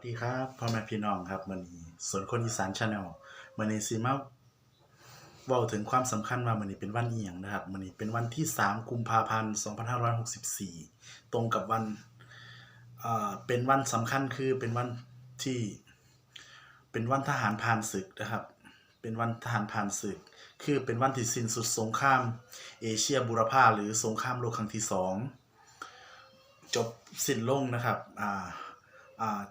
วัสดีครับพ่อแม่พี่น้องครับมันนี้สวนคนอีสานชาแนลมันนี้ซีมาเว้าถึงความสำคัญว่ามันนี้เป็นวันเอียงนะครับมันนี้เป็นวันที่ 3 กุมภาพันธ์ 2564 ตรงกับวันเอ่อเป็นวันสำคัญคือเป็นวันที่เป็นวันทหารผ่านศึกนะครับ เป็นวันทหารผ่านศึก คือเป็นวันที่สิ้นสุดสงคราม เอเชียบูรพาหรือสงครามโลกครั้งที่สองจบสิ้นลงนะครับอ่าอ่า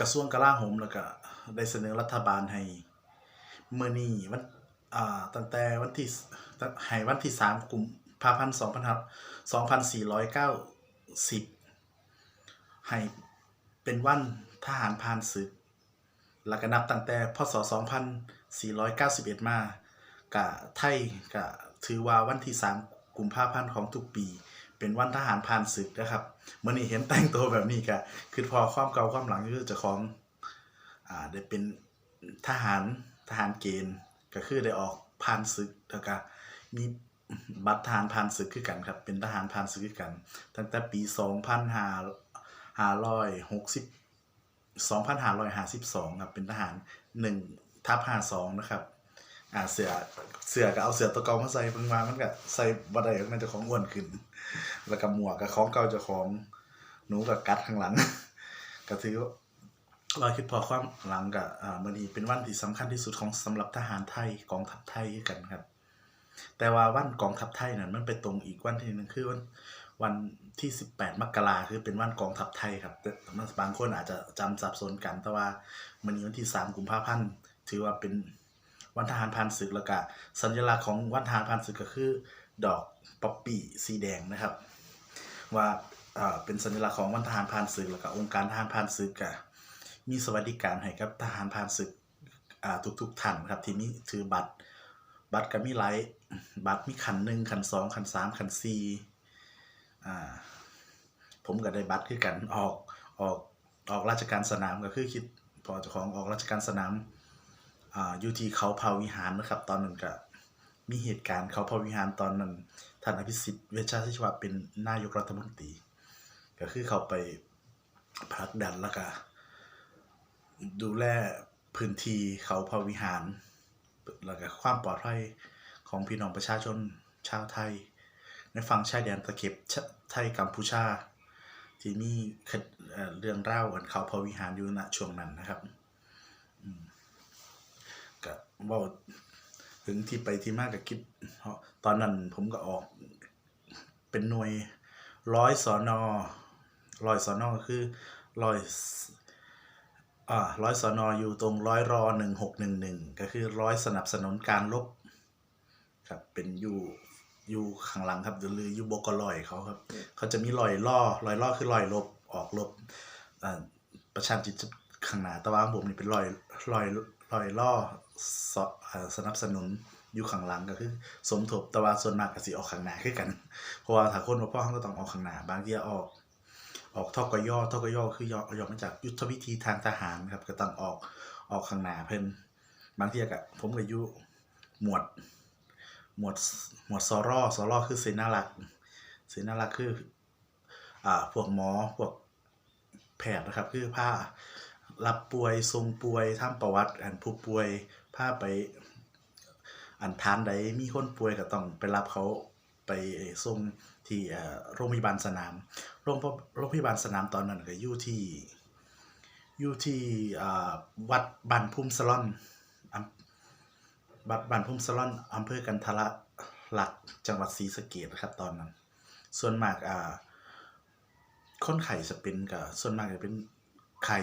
กระทรวงกลาโหมแล้วก็ได้เสนอรัฐบาลให้เมื่อนี้วันอ่าตั้งแต่วันที่ให้วันที่3กุมภาพันธ์2490ให้เป็นวันทหารผ่านศึก แล้วก็นับตั้งแต่พศ2491มากะไทยกะถือว่าวันที่3กุมภาพันธ์ของทุกปี เป็นวันทหารผ่านศึกนะครับเมื่อนี้เห็นแต่งตัวแบบนี้กะคือพอความเก่าความหลังคือจะของอ่าได้เป็นทหารทหารเกณฑ์ก็คือได้ออกผ่านศึกแล้วก็มีบัตรทหารผ่านศึกคือกันครับ เป็นทหารผ่านศึกคือกัน ตั้งแต่ปี2560 2552 ครับ เป็นทหาร 1 ทับ52 นะครับ อ่าเสือเสือก็เอาเสือตัวเก่ามาใส่เพิ่งมามันก็ใส่บ่ได้มันจะของอ้วนขึ้น แล้วก็หมวกกับของเก่าจะของหนูกับกัดข้างหลัง ก็ถือว่ารอยคิดพอความหลังกับอ่ามื้อนี้เป็นวันที่สำคัญที่สุดของสำหรับทหารไทยกองทัพไทยกันครับ แต่ว่าวันกองทัพไทยนั้นมันไปตรงอีกวันที่หนึงคือวันวันที่ 18 มกราคือเป็นวันกองทัพไทยครับแต่บางคนอาจจะจำสับสนกัน แต่ว่ามันนี้วันที่ 3 กุมภาพันธ์ถือว่าเป็น วันทหารผ่านศึกแล้วก็สัญลักษณ์ของวันทหารผ่านศึกก็คือ ดอกป๊อปปี้สีแดงนะครับ ว่าเป็นสัญลักษณ์ของวันทหารผ่านศึกแล้วก็องค์การทหารผ่านศึกก็มีสวัสดิการให้กับทหารผ่านศึกทุกๆท่านครับที่มีถือบัตรบัตรก็มีหลายบัตรมีขันหนึ่งขันสองขันสามขันสี่ผมก็ได้บัตรคือกันออกออกออกราชการสนามก็คือคิดพอเจ้าของออกราชการสนาม อ่ายู่ที่เขาเผาวิหารนะครับ ตอนนั้นก็มีเหตุการณ์เขาเผาวิหารตอนนั้นท่านอภิสิทธิ์เวชชาชีวะเป็นนายกรัฐมนตรี ก็คือเขาไปผลักดันแล้วก็ดูแลพื้นที่เขาเผาวิหารแล้วก็ความปลอดภัยของพี่น้องประชาชนชาวไทย ในฝั่งชายแดนตะเข็บไทยกัมพูชา ที่มีเรื่องเล่ากันเขาพระวิหารอยู่ณช่วงนั้นนะครับ ว่าถึงที่ไปที่มาก็คิดเพราะตอนนั้นผมก็ออก เป็นหน่วยร้อยสอนอร้อยสอนอคือร้อยอ่าร้อยสอนออยู่ตรงร้อยรอหนึ่งหกหนึ่งหนึ่งก็คือร้อยสนับสนุนการลบครับเป็นอยู่อยู่ข้างหลังครับหรืออยู่บกลอยเขาครับ เขาจะมีรอยล่อรอยล่อคือรอยลบออกลบอ่าประชาจิตข้างหน้าแต่ว่างผมนี่เป็นรอยรอย รอยล่อสอสนับสนุนอยู่ข้างหลังก็คือ สมทบแต่ว่าส่วนมากก็สิออกข้างหน้าคือกัน เพราะว่าถ้าคนบ่พ่อเขาก็ต้องออกข้างหน้าบางทีออก ออกทกย่อทกยคือย่อย่อมาจากยุทธวิธีทางทหารครับ ก็ต้องออกออกข้างหน้าเพิ่นบางทีก็ผมก็อยู่หมวด หมวดหมวดสรอสรอคือเสนารักเสนารักคืออ่าพวกหมอพวกแพทย์นะครับ คือผ้า รับป่วยทรงป่วยทำประวัติอันผู้ป่วยพาไป อันทานใดมีคนป่วยก็ต้องไปรับเขาไปส่งที่โรงพยาบาลสนาม โรงพยโรงพยาบาลสนามตอนนั้นก็อยู่ที่อยู่ที่อ่าวัดบ้านพุ่มสลอนอำวัดบ้านพุ่มสลอนอำเภอกันทละหลักจังหวัดศรีสะเกษนะครับตอนนั้น ส่วนมากอ่าคนไข้จะเป็นกับส่วนมากจะเป็นไข้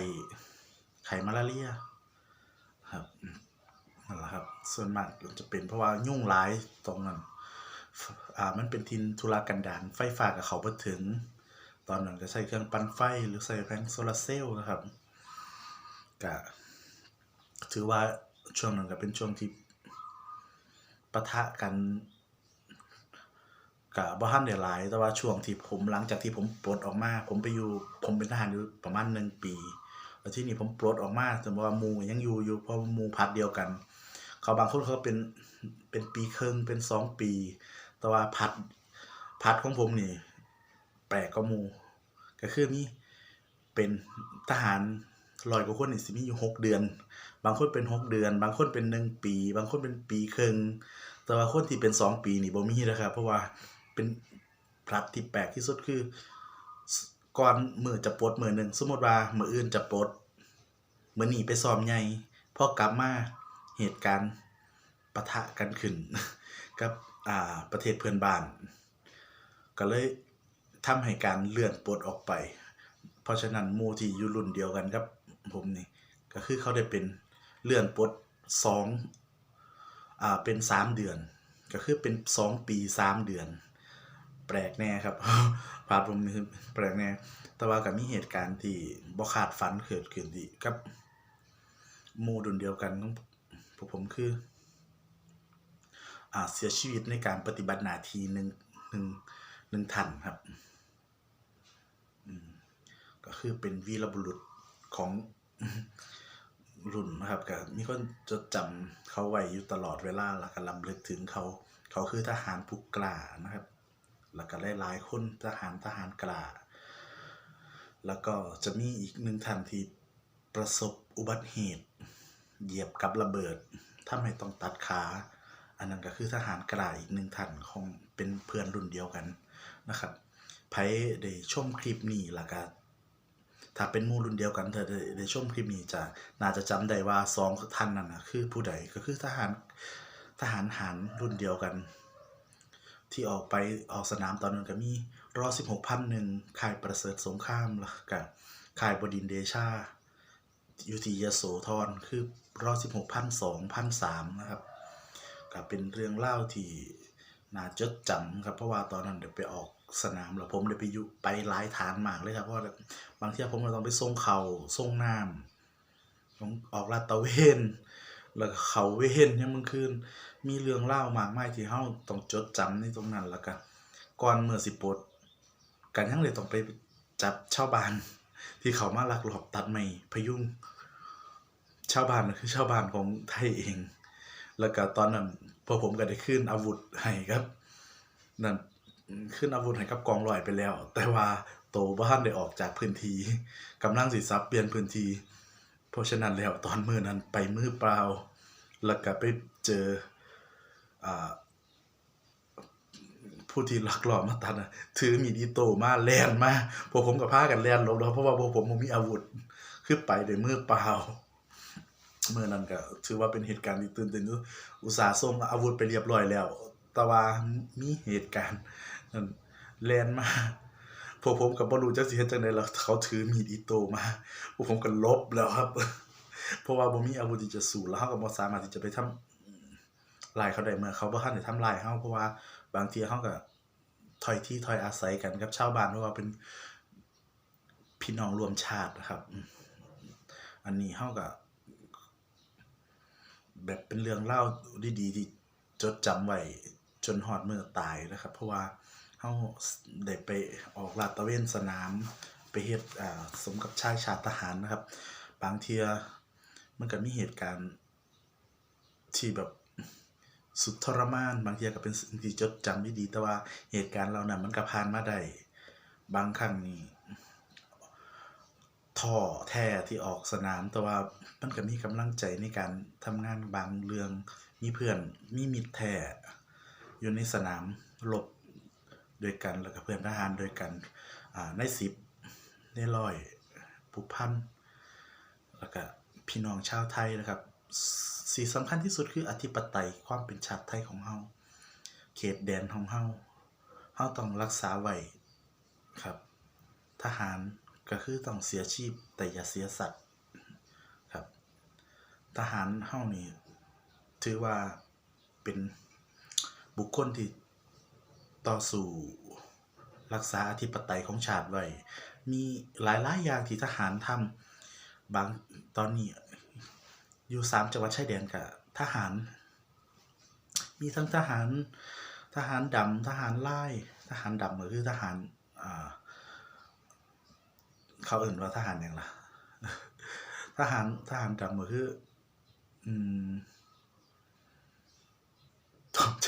ไข้มาลาเรียครับนั่นแหละครับ ส่วนมากจะเป็นเพราะว่ายุ่งหลายตรงนั้นอ่ามันเป็นทินธุรกันดารไฟฟ้ากับเขาบ่ถึง ตอนนั้นก็ใช้เครื่องปั่นไฟหรือใส่แผงโซลาร์เซลล์นะครับก็ถือว่าช่วงนั้นก็เป็นช่วงที่ปะทะกันกับบ่ทันได้หลายแต่ว่าช่วงที่ผมหลังจากที่ผมปลดออกมา ผมไปอยู่ผมเป็นทหารอยู่ประมาณหนึ่งปี แล้วที่นี่ผมปลดออกมาแต่ว่ามูยังอยู่อยู่เพราะมูพัดเดียวกัน เขาบางคนเขาเป็นเป็นปีครึ่งเป็นสองปี แต่ว่าพัดพัดของผมนี่ แปลกก็มู ก็คือมีเป็นทหารร้อยกว่าคนนี่สิมีอยู่หกเดือน บางคนเป็นหกเดือน บางคนเป็นหนึ่งปี บางคนเป็นปีครึ่งแต่ว่าคนที่เป็นสองปีนี่บ่มีนะครับเพราะว่าเป็นพลัดที่แปลกที่สุดคือ ก่อนมือจะปลดมือหนึ่งสมมติว่ามืออื่นจะปลดมือหนีไปซ้อมใหญ่พอกลับมาเหตุการณ์ปะทะกันขึ้น กับอ่าประเทศเพื่อนบ้าน ก็เลยทำให้การเลื่อนปลดออกไป เพราะฉะนั้นมูที่อยู่รุ่นเดียวกันครับผมนี่ก็คือเขาได้เป็นเลื่อนปลดสองอ่าเป็นสามเดือน ก็คือเป็นสองปีสามเดือน แปลกแน่ครับ ภาพผมนี่คือแปลกแน่ แต่ว่าก็มีเหตุการณ์ที่บ่คาดฝันเกิดขึ้นที่กับหมู่รุ่นเดียวกันของพวกผมคืออ่าเสียชีวิตในการปฏิบัติหน้าที่หนึ่งหนึ่งหนึ่งท่านครับก็คือเป็นวีรบุรุษของรุ่นนะครับก็มีคนจดจำเขาไว้อยู่ตลอดเวลาแล้วก็ลำลึกถึงเขา เขาคือทหารผู้กล้านะครับ แล้วก็หลายๆคนทหารทหารกล้าแล้วก็จะมีอีกหนึ่งท่านที่ประสบอุบัติเหตุ เหยียบกับระเบิดทำให้ต้องตัดขาอันนั้นก็คือทหารกล้าอีกหนึ่งท่านของเป็นเพื่อนรุ่นเดียวกันนะครับไผได้ชมคลิปนี้แล้วก็ถ้าเป็นมู่รุ่นเดียวกันเธอได้ได้ชมคลิปนี้จะน่าจะจำได้ว่าสองท่านนั้นนะคือผู้ใดก็คือทหารทหารหารรุ่นเดียวกัน ที่ออกไปออกสนามตอนนั้นก็มีรอ16พันหนึ่งค่ายประเสริฐสงครามแล้วกับค่ายบดินเดชาอยู่ที่ยโสธรคือรอ16พันสองพันสามนะครับก็เป็นเรื่องเล่าที่น่าจดจำครับเพราะว่าตอนนั้นเดี๋ยวไปออกสนามแล้วผมเดี๋ยวไปยู่ไปหลายฐานมากเลยครับเพราะว่าบางทีผมก็ต้องไปส่งเขาส่งน้ำต้องออกลาดตะเวน แล้วเขาเวนเนี่ยมันคืนมีเรื่องเล่ามากมายที่เฮาต้องจดจำในตรงนั้นแล้วก็ก่อนเมื่อสิปดกันยังเลยต้องไปจับชาวบ้าน ที่เขามาลักลอบตัดไม้พยุงชาวบ้านคือชาวบ้านของไทยเอง แล้วก็ตอนนั้นพอผมก็ได้ขึ้นอาวุธให้ครับนั่นขึ้นอาวุธให้กับกองร้อยไปแล้ว แต่ว่าโตบ้านได้ออกจากพื้นที่กำลังสิซับเปลี่ยนพื้นที่ เพราะฉะนั้นแล้วตอนมือนั้นไปมือเปล่า แล้วก็ไปเจอผู้ที่ลักลอบมาตัดนะถือมีดอิโต้มาแล่นมาพวกผมกับพากันแล่นลบแล้วเพราะว่าพวกผมมีอาวุธคือไปด้วยมือเปล่าเมื่อนั้นก็ถือว่าเป็นเหตุการณ์ที่ตื่นเต้นอุตสาห์ส่งอาวุธไปเรียบร้อยแล้ว แต่ว่ามีเหตุการณ์นั้นแล่นมา พวกผมก็บ่รู้จักสิเฮ็ดจังได๋แล้วเขาถือมีดอิโต้มาพวกผมก็ลบแล้วครับ เพราะว่าบ่มีอาวุธที่จะสู้แล้วเราก็บ่สามารถที่จะไปทำลายเขาได้เมื่อเขาบ่ทันได้ทำลายเราเพราะว่าบางทีเขาก็ถอยที่ถอยอาศัยกันกับชาวบ้านเพราะว่าเป็นพี่น้องรวมชาตินะครับ อันนี้เขาก็แบบเป็นเรื่องเล่าดีๆที่จดจำไว้จนฮอดเมื่อตายนะครับ เพราะว่า เฮาได้ไปออกลาดตะเวนสนาม ไปเฮ็ดอ่าสมกับชายชาติทหารนะครับ บางเทียมันก็มีเหตุการณ์ที่แบบสุดทรมาน บางเทียก็เป็นสิ่งที่จดจำไดี แต่ว่าเหตุการณ์เหล่านั้นมันก็ผ่านมาได้บางครั้งนี่ท้อแท้ที่ออกสนาม แต่ว่ามันก็มีกำลังใจในการทำงานบางเรื่องมีเพื่อนมีมิตรแท้อยู่ในสนามรบ ด้วยกันแล้วก็เพื่อนทหารด้วยกันอ่าในสิบในร้อยผูกพันแล้วก็พี่น้องชาวไทยนะครับสสิ่งสำคัญที่สุดคืออธิปไตยความเป็นชาติไทยของเฮาเขตแดนของเฮาเฮาต้องรักษาไว้ครับ ทหารก็คือต้องเสียชีพแต่อย่าเสียสัตว์ครับ ทหารเฮานี่ถือว่าเป็นบุคคลที่ ต่อสู้ รักษาอธิปไตยของชาติไว้ มีหลายๆอย่างที่ทหารทำบางตอนนี้อยู่สามจังหวัดชายแดนกับทหาร มีทั้งทหารทหารดำทหารไล่ทหารดำก็คือทหารอ่าเขาเอื่นว่าทหารอย่างล่ะทหารทหารดำก็คือ อืม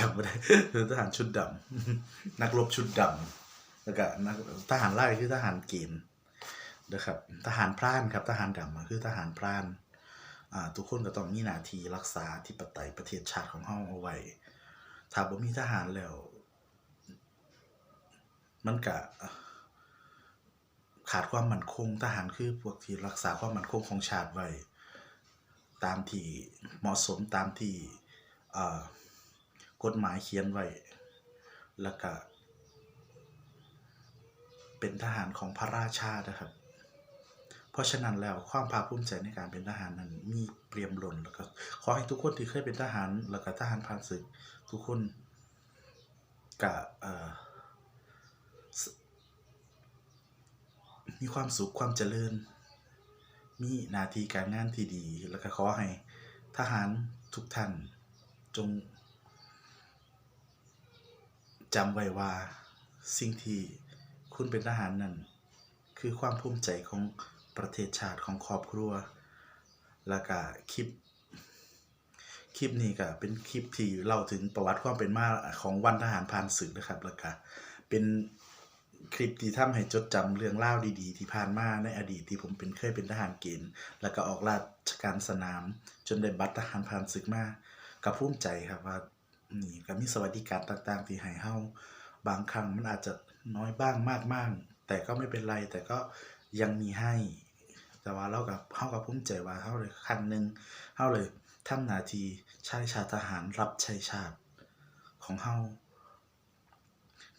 จำไม่ได้คือทหารชุดดำนักรบชุดดำแล้วก็นักทหารไล่คือทหารเกณฑ์นะครับทหารพรานครับทหารดำอะคือทหารพรานทุกคนก็ต้องมีหน้าที่รักษาอธิปไตยประเทศชาติของเฮาเอาไว้ ถ้าบ่มีทหารแล้ว มันก็ขาดความมั่นคง ทหารคือพวกที่รักษาความมั่นคงของชาติไว้ ตามที่เหมาะสมตามที่อ่อ กฎหมายเขียนไว้ แล้วก็เป็นทหารของพระราชานะครับ เพราะฉะนั้นแล้วความภาคภูมิใจในการเป็นทหารนั้นมีเปรียมล้นแล้วก็ขอให้ทุกคนที่เคยเป็นทหาร แล้วก็ทหารผ่านศึก ทุกคนก็เอ่อสมีความสุขความเจริญ มีหน้าที่การงานที่ดี แล้วก็ขอให้ทหารทุกท่านจง จำไว้ว่า สิ่งที่คุณเป็นทหารนั้น คือความภูมิใจของประเทศชาติของครอบครัว แล้วก็คลิป คลิปนี้ก็เป็นคลิปที่เล่าถึงประวัติความเป็นมาของวันทหารผ่านศึกนะครับ แล้วก็เป็นคลิปที่ทำให้จดจำเรื่องเล่าดีๆ ที่ผ่านมาในอดีตที่ผมเป็นเคยเป็นทหารเกณฑ์แล้วก็ออกราชการสนาม จนได้บัตรทหารผ่านศึกมาก็ภูมิใจครับว่า นี่ก็มีสวัสดิการต่างๆ ที่ให้เฮาบางครั้งมันอาจจะน้อยบ้างมากบ้างแต่ก็ไม่เป็นไรแต่ก็ยังมีให้ แต่ว่าเรากับเฮากับภูมิใจว่าเฮาเลยคันหนึงเฮาเลยทำหน้าที่ชายชาติทหารรับใช้ชาติของเฮา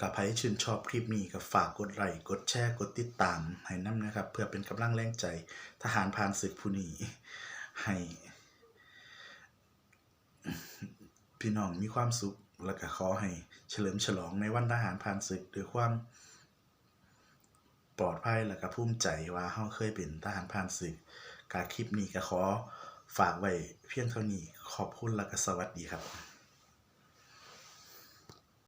กับใครชื่นชอบคลิปนี้ก็ฝากกดไลค์กดแชร์กดติดตามให้นํนะครับ เพื่อเป็นกำลังแรงใจทหารผ่านศึกผู้นี้ให้ พี่น้องมีความสุข และก็ขอให้เฉลิมฉลองในวันทหารผ่านศึกด้วยความปลอดภัยและก็ภูมิใจว่าเฮาเคยเป็นทหารผ่านศึกการคลิปนี้ก็ขอฝากไว้เพียงเท่านี้ขอบคุณและก็สวัสดีครับ